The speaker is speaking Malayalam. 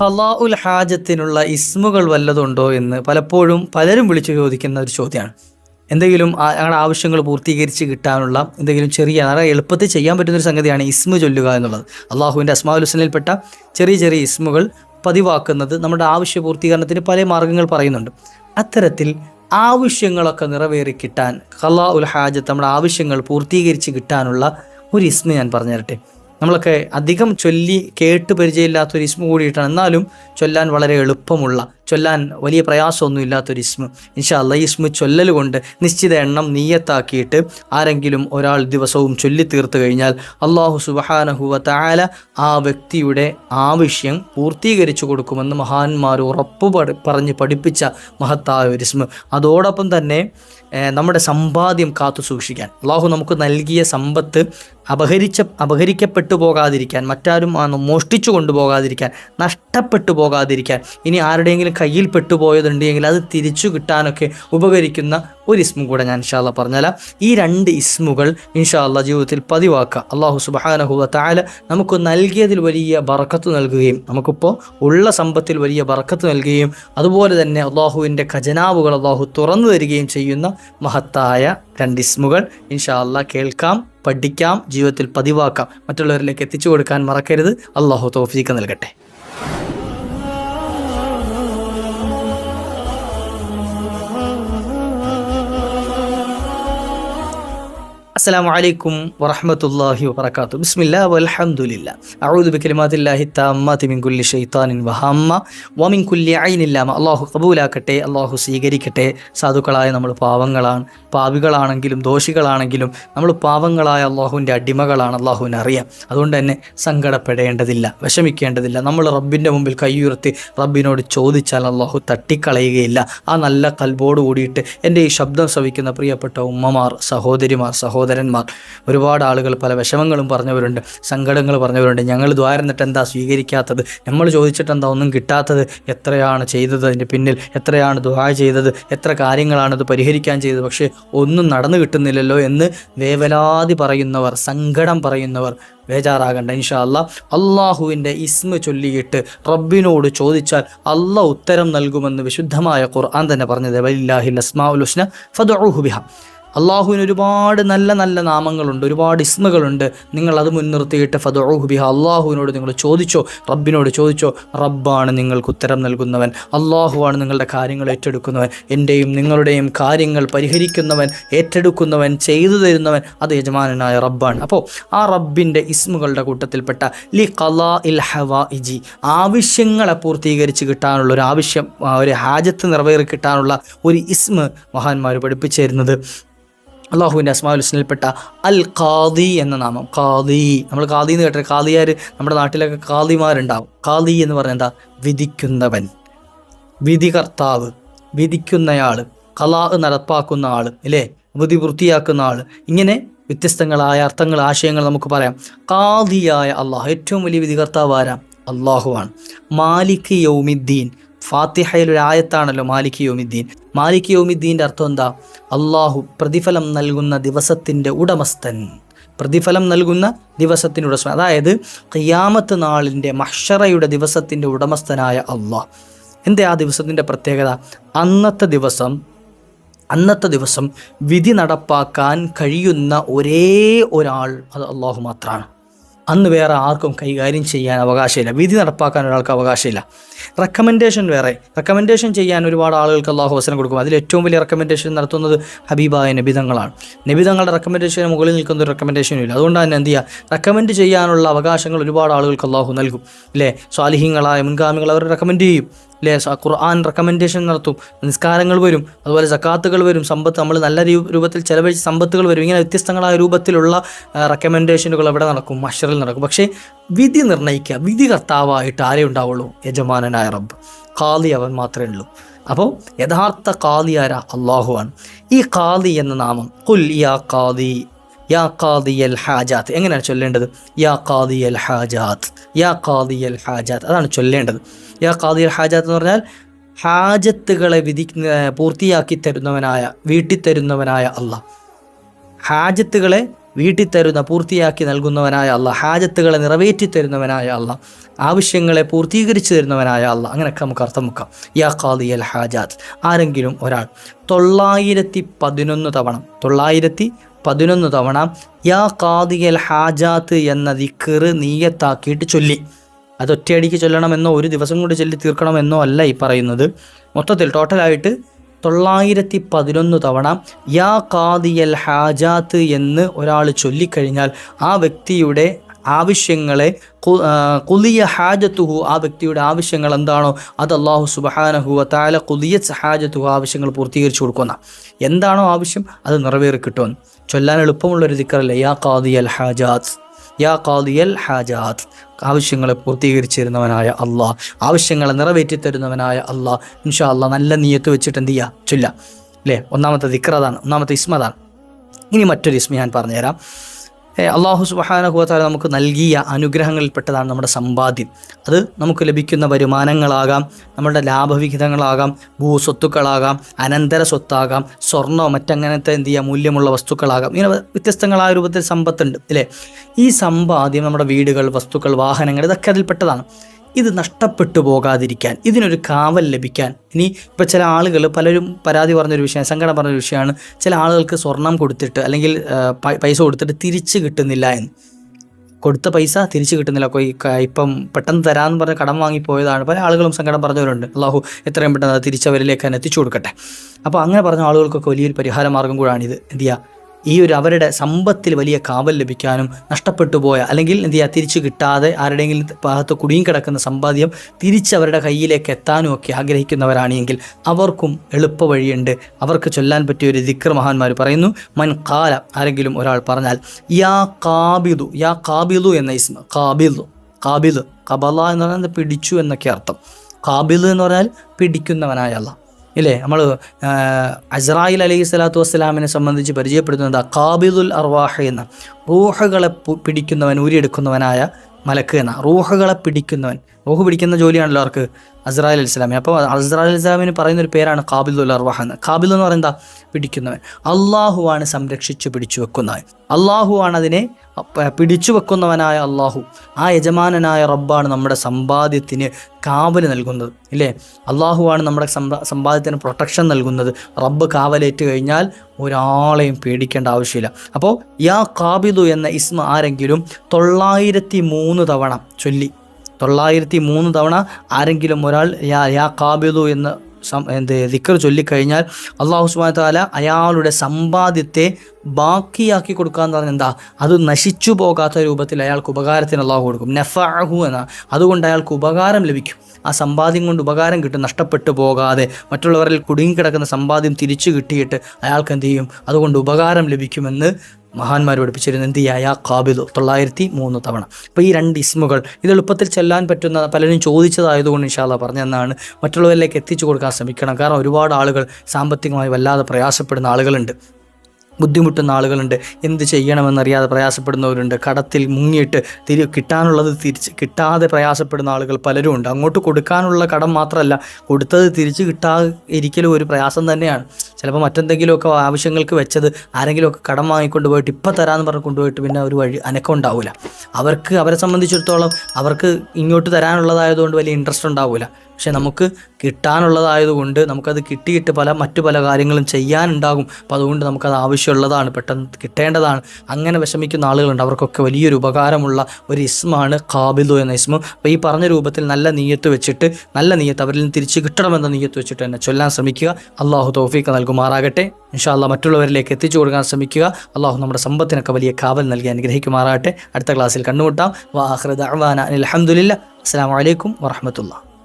ഖലാ ഉൽ ഹാജത്തിനുള്ള ഇസ്മുകൾ വല്ലതുണ്ടോ എന്ന് പലപ്പോഴും പലരും വിളിച്ചു ചോദിക്കുന്ന ഒരു ചോദ്യമാണ്. എന്തെങ്കിലും ഞങ്ങളുടെ ആവശ്യങ്ങൾ പൂർത്തീകരിച്ച് കിട്ടാനുള്ള എന്തെങ്കിലും ചെറിയ വളരെ എളുപ്പത്തിൽ ചെയ്യാൻ പറ്റുന്ന ഒരു സംഗതിയാണ് ഇസ്മു ചൊല്ലുക എന്നുള്ളത്. അള്ളാഹുവിന്റെ അസ്മാഉൽ ഹുസ്നയിൽപ്പെട്ട ചെറിയ ചെറിയ ഇസ്മുകൾ പതിവാക്കുന്നത് നമ്മുടെ ആവശ്യ പൂർത്തീകരണത്തിന് പല മാർഗങ്ങൾ പറയുന്നുണ്ട്. അത്തരത്തിൽ ആവശ്യങ്ങളൊക്കെ നിറവേറി കിട്ടാൻ ഖലാ ഉൽ ഹാജത്ത് നമ്മുടെ ആവശ്യങ്ങൾ പൂർത്തീകരിച്ച് കിട്ടാനുള്ള ഒരു ഇസ്മ ഞാൻ പറഞ്ഞു തരട്ടെ നമ്മളൊക്കെ അധികം ചൊല്ലി കേട്ട് പരിചയമില്ലാത്തൊരു ഇസ്മ കൂടിയിട്ടാണ്. എന്നാലും ചൊല്ലാൻ വളരെ എളുപ്പമുള്ള ചൊല്ലാൻ വലിയ പ്രയാസമൊന്നും ഇല്ലാത്തൊരു ഇസ്മ. ഇൻഷാ അല്ല ഇസ്മ ചൊല്ലൽ കൊണ്ട് നിശ്ചിത എണ്ണം നീയത്താക്കിയിട്ട് ആരെങ്കിലും ഒരാൾ ദിവസവും ചൊല്ലി തീർത്തു കഴിഞ്ഞാൽ അള്ളാഹു സുബഹാനഹുവ താല ആ വ്യക്തിയുടെ ആവശ്യം പൂർത്തീകരിച്ചു കൊടുക്കുമെന്ന് മഹാന്മാർ ഉറപ്പ് പറഞ്ഞ് പഠിപ്പിച്ച മഹത്തായ ഒരു ഇസ്മ. അതോടൊപ്പം തന്നെ നമ്മുടെ സമ്പാദ്യം കാത്തു സൂക്ഷിക്കാൻ. അള്ളാഹു നമുക്ക് നൽകിയ സമ്പത്ത് അപഹരിച്ച അപഹരിക്കപ്പെട്ടു പോകാതിരിക്കാൻ മറ്റാരും മോഷ്ടിച്ചു കൊണ്ടുപോകാതിരിക്കാൻ നഷ്ടപ്പെട്ടു പോകാതിരിക്കാൻ ഇനി ആരുടെയെങ്കിലും കയ്യിൽ പെട്ടുപോയതുണ്ടെങ്കിൽ അത് തിരിച്ചു കിട്ടാനൊക്കെ ഉപകരിക്കുന്ന ഒരു ഇസ്മു കൂടെ ഞാൻ ഇൻഷാല്ല പറഞ്ഞാൽ ഈ രണ്ട് ഇസ്മുകൾ ഇൻഷാല്ല ജീവിതത്തിൽ പതിവാക്കുക. അള്ളാഹു സുബാനഹുവ താല നമുക്ക് നൽകിയതിൽ വലിയ ബറക്കത്ത് നൽകുകയും നമുക്കിപ്പോൾ ഉള്ള സമ്പത്തിൽ വലിയ ബറക്കത്ത് നൽകുകയും അതുപോലെ തന്നെ അള്ളാഹുവിന്റെ ഖജനാവുകൾ അള്ളാഹു തുറന്നു തരികയും ചെയ്യുന്ന മഹത്തായ രണ്ട് ഇസ്മുകൾ ഇൻഷാല്ല കേൾക്കാം പഠിക്കാം ജീവിതത്തിൽ പതിവാക്കാം. മറ്റുള്ളവരിലേക്ക് എത്തിച്ചു കൊടുക്കാൻ മറക്കരുത്. അള്ളാഹു തോഫീക്ക് നൽകട്ടെ. അസ്സലാമു അലൈക്കും വറഹമത്തല്ലാഹി വബർക്കാത്തു ബിസ്മില്ല വൽഹമുല്ല അഊദു ബിക്കലിമാതില്ലാഹി തമ്മതി മിൻ കുല്ലി ഷൈത്താനിൻ വഹമ്മ വമിൻ കുല്ലി ഐനില്ലാമ അള്ളാഹു കബൂലാക്കട്ടെ അള്ളാഹു സ്വീകരിക്കട്ടെ. സാധുക്കളായ നമ്മൾ പാവങ്ങളാണ് പാപികളാണെങ്കിലും ദോഷികളാണെങ്കിലും നമ്മൾ പാവങ്ങളായ അള്ളാഹുവിന്റെ അടിമകളാണ് അള്ളാഹുവിനെ അറിയാം. അതുകൊണ്ട് തന്നെ സങ്കടപ്പെടേണ്ടതില്ല വിഷമിക്കേണ്ടതില്ല. നമ്മൾ റബ്ബിന്റെ മുമ്പിൽ കൈയുയർത്തി റബ്ബിനോട് ചോദിച്ചാൽ അള്ളാഹു തട്ടിക്കളയുകയില്ല. ആ നല്ല കൽബോട് കൂടിയിട്ട് എന്റെ ഈ ശബ്ദം ശ്രവിക്കുന്ന പ്രിയപ്പെട്ട ഉമ്മമാർ സഹോദരിമാർ സഹോദരി സഹോദരന്മാർ. ഒരുപാട് ആളുകൾ പല വിഷമങ്ങളും പറഞ്ഞവരുണ്ട് സങ്കടങ്ങൾ പറഞ്ഞവരുണ്ട്. ഞങ്ങൾ ദ്വാരന്നിട്ട് എന്താ സ്വീകരിക്കാത്തത്? നമ്മൾ ചോദിച്ചിട്ട് എന്താ ഒന്നും കിട്ടാത്തത്? എത്രയാണ് ചെയ്തത് അതിന്റെ പിന്നിൽ? എത്രയാണ് ദ്വാ ചെയ്തത്? എത്ര കാര്യങ്ങളാണ് അത് പരിഹരിക്കാൻ ചെയ്തത്? പക്ഷേ ഒന്നും നടന്നു കിട്ടുന്നില്ലല്ലോ എന്ന് വേവലാതി പറയുന്നവർ സങ്കടം പറയുന്നവർ ബേജാറാകണ്ട ഇൻഷാ അല്ല അള്ളാഹുവിന്റെ ഇസ്മ ചൊല്ലിയിട്ട് റബ്ബിനോട് ചോദിച്ചാൽ അല്ല ഉത്തരം നൽകുമെന്ന് വിശുദ്ധമായ ഖുർആൻ തന്നെ പറഞ്ഞത്. വലില്ലാഹിൽ അസ്മാഉൽ ഹുസ്ന ഫദ്ഉഹു ബിഹ. അള്ളാഹുവിന് ഒരുപാട് നല്ല നല്ല നാമങ്ങളുണ്ട് ഒരുപാട് ഇസ്മകളുണ്ട്. നിങ്ങൾ അത് മുൻനിർത്തിയിട്ട് ഫദുഹു ബിഹ. അള്ളാഹുവിനോട് നിങ്ങൾ ചോദിച്ചോ? റബ്ബിനോട് ചോദിച്ചോ? റബ്ബാണ് നിങ്ങൾക്ക് ഉത്തരം നൽകുന്നവൻ. അള്ളാഹുവാണ് നിങ്ങളുടെ കാര്യങ്ങൾ ഏറ്റെടുക്കുന്നവൻ. എന്റെയും നിങ്ങളുടെയും കാര്യങ്ങൾ പരിഹരിക്കുന്നവൻ ഏറ്റെടുക്കുന്നവൻ ചെയ്തു തരുന്നവൻ അത് യജമാനനായ റബ്ബാണ്. അപ്പോൾ ആ റബ്ബിന്റെ ഇസ്മുകളുടെ കൂട്ടത്തിൽപ്പെട്ട ലി കലാ ഇൽ ഹവാ ഇജി ആവശ്യങ്ങളെ പൂർത്തീകരിച്ച് കിട്ടാനുള്ള ഒരു ആവശ്യം ഒരു ഹാജത്ത് നിറവേറി കിട്ടാനുള്ള ഒരു ഇസ്മ മഹാന്മാർ പഠിപ്പിച്ചു തരുന്നത്. അള്ളാഹുവിന്റെ അസ്മാഉൽ ഹുസ്നയിൽപ്പെട്ട അൽ ഖാദി എന്ന നാമം. ഖാദി. നമ്മൾ ഖാദി എന്ന് കേട്ടത് ഖാദിയാർ നമ്മുടെ നാട്ടിലൊക്കെ ഖാദിമാരുണ്ടാവും. ഖാദി എന്ന് പറഞ്ഞാൽ എന്താ? വിധിക്കുന്നവൻ. വിധികർത്താവ്. വിധിക്കുന്നയാൾ കലാ നടപ്പാക്കുന്ന ആൾ അല്ലേ വിധി വൃത്തിയാക്കുന്ന ആൾ ഇങ്ങനെ വ്യത്യസ്തങ്ങളായ അർത്ഥങ്ങൾ ആശയങ്ങൾ നമുക്ക് പറയാം. ഖാദിയായ അള്ളാഹ്. ഏറ്റവും വലിയ വിധികർത്താവ് ആരാ? അള്ളാഹുവാണ്. മാലിക് യൗമിദ്ദീൻ. ഫാത്തിഹയിൽ ഒരു ആയത്താണല്ലോ മാലിക് യോമിദ്ദീൻ. മാലിക് യോമിദ്ദീന്റെ അർത്ഥം എന്താ? അള്ളാഹു പ്രതിഫലം നൽകുന്ന ദിവസത്തിന്റെ ഉടമസ്ഥൻ. പ്രതിഫലം നൽകുന്ന ദിവസത്തിന്റെ ഉടമസ്ഥൻ. അതായത് ഖിയാമത്ത് നാളിന്റെ മഹ്ഷറയുടെ ദിവസത്തിന്റെ ഉടമസ്ഥനായ അള്ളാഹ് എന്താ ആ ദിവസത്തിന്റെ പ്രത്യേകത? അന്നത്തെ ദിവസം അന്നത്തെ ദിവസം വിധി നടപ്പാക്കാൻ കഴിയുന്ന ഒരേ ഒരാൾ അത് അള്ളാഹു മാത്രമാണ് അന്ന് വേറെ ആർക്കും കൈകാര്യം ചെയ്യാൻ അവകാശമില്ല. വിധി നടപ്പാക്കാൻ ഒരാൾക്ക് അവകാശമില്ല. റെക്കമെൻഡേഷൻ വേറെ. റെക്കമെൻഡേഷൻ ചെയ്യാൻ ഒരുപാട് ആളുകൾക്ക് അള്ളാഹു അവസരം കൊടുക്കും. അതിൽ ഏറ്റവും വലിയ റെക്കമെൻഡേഷൻ നടത്തുന്നത് ഹബീബായ നബിതങ്ങളാണ്. നബിതങ്ങളുടെ റെക്കമെൻഡേഷന് മുകളിൽ നിൽക്കുന്ന ഒരു റെക്കമെൻഡേഷനും ഇല്ല. അതുകൊണ്ട് തന്നെ എന്ത് ചെയ്യുക? റെക്കമെൻഡ് ചെയ്യാനുള്ള അവകാശങ്ങൾ ഒരുപാട് ആളുകൾക്ക് അള്ളാഹു നൽകും. അല്ലേ സ്വാലിഹ്യങ്ങളായ മുൻഗാമികൾ അവർ റെക്കമെൻഡ് ചെയ്യും. അല്ലേ ഖുർആൻ റെക്കമെൻഡേഷൻ നടത്തും നിസ്കാരങ്ങൾ വരും അതുപോലെ ജക്കാത്തുകൾ വരും സമ്പത്ത് നമ്മൾ നല്ല രൂപത്തിൽ ചിലവഴിച്ച് സമ്പത്തുകൾ വരും. ഇങ്ങനെ വ്യത്യസ്തങ്ങളായ രൂപത്തിലുള്ള റെക്കമെൻഡേഷനുകൾ അവിടെ നടക്കും മഷറിൽ നടക്കും. പക്ഷേ വിധി നിർണയിക്കുക വിധി കർത്താവായിട്ട് ആരേ ഉണ്ടാവുള്ളൂ? യജമാനനായ റബ്ബ്. ഖാലി അവൻ മാത്രമേ ഉള്ളൂ. അപ്പോൾ യഥാർത്ഥ ഖാലി ആരാ? അള്ളാഹുവാണ് ഈ ഖാലി എന്ന നാമം കുൽ യാ ഖാദി. യാ കാദിയൽ ഹാജാത്ത്. എങ്ങനെയാണ് ചൊല്ലേണ്ടത്? യാ കാദിയൽ ഹാജാത്ത്. യാ കാദിയൽ ഹാജാത്ത്. അതാണ് ചൊല്ലേണ്ടത്. യാ കാദിയൽ ഹാജാത്ത് എന്ന് പറഞ്ഞാൽ ഹാജത്തുകളെ വിധി പൂർത്തിയാക്കി തരുന്നവനായ വീട്ടിൽ തരുന്നവനായ അല്ല ഹാജത്തുകളെ വീട്ടിൽ തരുന്ന പൂർത്തിയാക്കി നൽകുന്നവനായ അല്ല ഹാജത്തുകളെ നിറവേറ്റി തരുന്നവനായ അല്ല ആവശ്യങ്ങളെ പൂർത്തീകരിച്ചു തരുന്നവനായ അല്ല അങ്ങനെയൊക്കെ നമുക്ക് അർത്ഥം വെക്കാം. യാ കാദിയൽ ഹാജാത്ത്. ആരെങ്കിലും ഒരാൾ തൊള്ളായിരത്തി പതിനൊന്ന് തവണ തൊള്ളായിരത്തി പതിനൊന്ന് തവണ യാ ഖാദിയൽ ഹാജാത്ത് എന്ന ദിക്കറ് നീയത്താക്കിയിട്ട് ചൊല്ലി. അത് ഒറ്റയടിക്ക് ചൊല്ലണമെന്നോ ഒരു ദിവസം കൊണ്ട് ചൊല്ലി തീർക്കണമെന്നോ അല്ല ഈ പറയുന്നത്. മൊത്തത്തിൽ ടോട്ടലായിട്ട് തൊള്ളായിരത്തി പതിനൊന്ന് തവണ യാ കാദിയൽ ഹാജാത്ത് എന്ന് ഒരാൾ ചൊല്ലിക്കഴിഞ്ഞാൽ ആ വ്യക്തിയുടെ ആവശ്യങ്ങളെ കുലിയ ഹാജത്തുഹു ആ വ്യക്തിയുടെ ആവശ്യങ്ങൾ എന്താണോ അത് അള്ളാഹു സുബഹാനഹു താല കുലിയ ഹാജത്തുഹു ആവശ്യങ്ങൾ പൂർത്തീകരിച്ചു കൊടുക്കുന്ന എന്താണോ ആവശ്യം അത് നിറവേറി കിട്ടുമെന്ന് ചൊല്ലാൻ എളുപ്പമുള്ള ഒരു ദിക്കറല്ലേ? യാ കാദിയൽ ഹാജാത്ത് യാ കാദിയൽ ഹാജാത്ത് ആവശ്യങ്ങളെ പൂർത്തീകരിച്ചിരുന്നവനായ അള്ളാഹ് ആവശ്യങ്ങളെ നിറവേറ്റി തരുന്നവനായ അള്ളാഹ് ഇൻഷാ അള്ളാഹ് നല്ല നീയത്ത് വെച്ചിട്ട് എന്ത് ചെയ്യുക ചൊല്ല. അല്ലേ ഒന്നാമത്തെ ദിക്റതാണ് ഒന്നാമത്തെ ഇസ്മതാണ്. ഇനി മറ്റൊരു ഇസ്മ ഞാൻ പറഞ്ഞുതരാം. അള്ളാഹു സുബഹാനഹുവത്താല നമുക്ക് നൽകിയ അനുഗ്രഹങ്ങളിൽപ്പെട്ടതാണ് നമ്മുടെ സമ്പാദ്യം. അത് നമുക്ക് ലഭിക്കുന്ന വരുമാനങ്ങളാകാം നമ്മുടെ ലാഭവിഹിതങ്ങളാകാം ഭൂസ്വത്തുക്കളാകാം അനന്തര സ്വത്താകാം സ്വർണോ മറ്റങ്ങനത്തെ എന്ത് ചെയ്യുക മൂല്യമുള്ള വസ്തുക്കളാകാം. ഇങ്ങനെ വ്യത്യസ്തങ്ങളായ രൂപത്തിൽ സമ്പത്തുണ്ട് അല്ലേ ഈ സമ്പാദ്യം നമ്മുടെ വീടുകൾ വസ്തുക്കൾ വാഹനങ്ങൾ ഇതൊക്കെ അതിൽപ്പെട്ടതാണ്. ഇത് നഷ്ടപ്പെട്ടു പോകാതിരിക്കാൻ ഇതിനൊരു കാവൽ ലഭിക്കാൻ. ഇനി ഇപ്പോൾ ചില ആളുകൾ പലരും പരാതി പറഞ്ഞൊരു വിഷയം സങ്കടം പറഞ്ഞൊരു വിഷയമാണ്. ചില ആളുകൾക്ക് സ്വർണം കൊടുത്തിട്ട് അല്ലെങ്കിൽ പൈസ കൊടുത്തിട്ട് തിരിച്ച് കിട്ടുന്നില്ല എന്ന്. കൊടുത്ത പൈസ തിരിച്ചു കിട്ടുന്നില്ല. ഇപ്പം പെട്ടെന്ന് തരാമെന്ന് പറഞ്ഞ് കടം വാങ്ങിപ്പോയതാണ് പല ആളുകളും സങ്കടം പറഞ്ഞവരുണ്ട്. അള്ളാഹു എത്രയും പെട്ടെന്ന് തിരിച്ചവരിലേക്ക് തന്നെ എത്തിച്ചു കൊടുക്കട്ടെ. അപ്പോൾ അങ്ങനെ പറഞ്ഞ ആളുകൾക്കൊക്കെ വലിയൊരു പരിഹാര മാർഗം കൂടാണിത്. എന്ത് ചെയ്യുക ഈ ഒരു അവരുടെ സമ്പത്തിൽ വലിയ കാവൽ ലഭിക്കാനും നഷ്ടപ്പെട്ടു പോയ അല്ലെങ്കിൽ എന്ത് ചെയ്യുക തിരിച്ചു കിട്ടാതെ ആരുടെയെങ്കിലും ഭാഗത്ത് കിടക്കുന്ന സമ്പാദ്യം തിരിച്ചവരുടെ കയ്യിലേക്ക് എത്താനും ഒക്കെ ആഗ്രഹിക്കുന്നവരാണെങ്കിൽ അവർക്കും എളുപ്പ വഴിയുണ്ട് അവർക്ക് ചൊല്ലാൻ പറ്റിയ ഒരു ദിക്ർ മഹാന്മാർ പറയുന്നു മൻ കാല ആരെങ്കിലും ഒരാൾ പറഞ്ഞാൽ യാ കാബിദു യാ കാബിദു എന്ന ഇസ്മ കാബിദു കാബിദ് കബല എന്ന് പറഞ്ഞാൽ പിടിച്ചു എന്നൊക്കെ അർത്ഥം. കാബിദ് എന്ന് പറഞ്ഞാൽ പിടിക്കുന്നവനായ അല്ല ഇല്ലേ? നമ്മൾ അസ്രായിൽ അലൈഹി സ്വലാത്തു വസ്സലാമിനെ സംബന്ധിച്ച് പരിചയപ്പെടുത്തുന്നത് കാബിദുൽ അർവാഹ എന്ന റൂഹകളെ പിടിക്കുന്നവൻ ഊരിയെടുക്കുന്നവനായ മലക്ക് എന്ന റൂഹുകളെ പിടിക്കുന്നവൻ. റൂഹ് പിടിക്കുന്ന ജോലിയാണല്ലോ അവർക്ക് അസ്രാൽ അലിസ്ലാമി അപ്പോൾ അസ്രാൽ അലിസ്ലാമിന് പറയുന്ന ഒരു പേരാണ് കാബിലുൽ അർവാഹ് എന്ന്. കാബിൽ എന്ന് പറയുന്നത് പിടിക്കുന്നവൻ. അള്ളാഹുവാണ് സംരക്ഷിച്ച് പിടിച്ചു വെക്കുന്നവൻ. അള്ളാഹുവാണ് അതിനെ പിടിച്ചു വെക്കുന്നവനായ അള്ളാഹു ആ യജമാനനായ റബ്ബാണ് നമ്മുടെ സമ്പാദ്യത്തിന് കാവൽ നൽകുന്നത്. ഇല്ലേ? അള്ളാഹുവാണ് നമ്മുടെ സമ്പാദ്യത്തിന് പ്രൊട്ടക്ഷൻ നൽകുന്നത്. റബ്ബ് കാവലേറ്റ് കഴിഞ്ഞാൽ ഒരാളെയും പേടിക്കേണ്ട ആവശ്യമില്ല. അപ്പോൾ യാ കാബിദു എന്ന ഇസ്മ ആരെങ്കിലും തൊള്ളായിരത്തി മൂന്ന് തവണ ചൊല്ലി. തൊള്ളായിരത്തി മൂന്ന് തവണ ആരെങ്കിലും ഒരാൾ യാ യാ കാബിദു എന്ന് എന്ത് ദിക്കർ ചൊല്ലിക്കഴിഞ്ഞാൽ അള്ളാഹു സുബാന താല അയാളുടെ സമ്പാദ്യത്തെ ബാക്കിയാക്കി കൊടുക്കുക കൊടുക്കാന്ന് പറഞ്ഞാൽ എന്താ? അത് നശിച്ചു പോകാത്ത രൂപത്തിൽ അയാൾക്ക് ഉപകാരത്തിന് അള്ളാഹു കൊടുക്കും. നെഫാഹു എന്ന അതുകൊണ്ട് അയാൾക്ക് ഉപകാരം ലഭിക്കും. ആ സമ്പാദ്യം കൊണ്ട് ഉപകാരം കിട്ടും നഷ്ടപ്പെട്ടു പോകാതെ. മറ്റുള്ളവരിൽ കുടുങ്ങിക്കിടക്കുന്ന സമ്പാദ്യം തിരിച്ചു കിട്ടിയിട്ട് അയാൾക്ക് എന്ത് ചെയ്യും? അതുകൊണ്ട് ഉപകാരം ലഭിക്കുമെന്ന് മഹാന്മാർ പഠിപ്പിച്ചിരുന്നു എന്ത് ചെയ്യാ? കാബിദു തൊള്ളായിരത്തി മൂന്ന് തവണ. അപ്പോൾ ഈ രണ്ട് ഇസ്മുകൾ ഇത് എളുപ്പത്തിൽ ചെല്ലാൻ പറ്റുന്ന പലരും ചോദിച്ചതായതുകൊണ്ട് ഇൻഷാല്ല പറഞ്ഞെന്നാണ് മറ്റുള്ളവരിലേക്ക് എത്തിച്ചു കൊടുക്കാൻ ശ്രമിക്കണം. കാരണം ഒരുപാട് ആളുകൾ സാമ്പത്തികമായി വല്ലാതെ പ്രയാസപ്പെടുന്ന ആളുകളുണ്ട്. ബുദ്ധിമുട്ടുന്ന ആളുകളുണ്ട്. എന്ത് ചെയ്യണമെന്നറിയാതെ പ്രയാസപ്പെടുന്നവരുണ്ട്. കടത്തിൽ മുങ്ങിയിട്ട് തിരി കിട്ടാനുള്ളത് തിരിച്ച് കിട്ടാതെ പ്രയാസപ്പെടുന്ന ആളുകൾ പലരും ഉണ്ട്. അങ്ങോട്ട് കൊടുക്കാനുള്ള കടം മാത്രമല്ല കൊടുത്തത് തിരിച്ച് കിട്ടാ ഇരിക്കലും ഒരു പ്രയാസം തന്നെയാണ്. ചിലപ്പോൾ മറ്റെന്തെങ്കിലുമൊക്കെ ആവശ്യങ്ങൾക്ക് വെച്ചത് ആരെങ്കിലുമൊക്കെ കടം വാങ്ങിക്കൊണ്ട് പോയിട്ട് ഇപ്പം തരാമെന്ന് പറഞ്ഞ് കൊണ്ടുപോയിട്ട് പിന്നെ ഒരു വഴി അനക്കം ഉണ്ടാവില്ല അവർക്ക് അവരെ സംബന്ധിച്ചിടത്തോളം അവർക്ക് ഇങ്ങോട്ട് തരാനുള്ളതായതുകൊണ്ട് വലിയ ഇൻട്രസ്റ്റ് ഉണ്ടാവില്ല പക്ഷെ നമുക്ക് കിട്ടാനുള്ളതായതുകൊണ്ട് നമുക്കത് കിട്ടിയിട്ട് പല മറ്റു പല കാര്യങ്ങളും ചെയ്യാനുണ്ടാകും. അപ്പോൾ അതുകൊണ്ട് നമുക്കത് ആവശ്യമുള്ളതാണ് പെട്ടെന്ന് കിട്ടേണ്ടതാണ്. അങ്ങനെ വിഷമിക്കുന്ന ആളുകളുണ്ട്. അവർക്കൊക്കെ വലിയൊരു ഉപകാരമുള്ള ഒരു ഇസ്മാണ് കാബിദു എന്ന ഇസ്മു. അപ്പോൾ ഈ പറഞ്ഞ രൂപത്തിൽ നല്ല നീയത്ത് വെച്ചിട്ട് നല്ല നീയത്ത് അവരിൽ നിന്ന് തിരിച്ച് കിട്ടണമെന്ന നീയത്ത് വെച്ചിട്ട് തന്നെ ചൊല്ലാൻ ശ്രമിക്കുക. അള്ളാഹു തോഫീക്ക് നൽകുമാറാകട്ടെ. ഇൻഷാല്ല മറ്റുള്ളവരിലേക്ക് എത്തിച്ചു കൊടുക്കാൻ ശ്രമിക്കുക. അള്ളാഹു നമ്മുടെ സമ്പത്തിനൊക്കെ വലിയ കാവൽ നൽകി അനുഗ്രഹിക്കുമാറാകട്ടെ. അടുത്ത ക്ലാസ്സിൽ കണ്ടുമുട്ടാം. വാഹൃദ് അഹ്വാന അലഹമുല്ല അസ്സാം വലൈക്കും വാഹമത്തുള്ള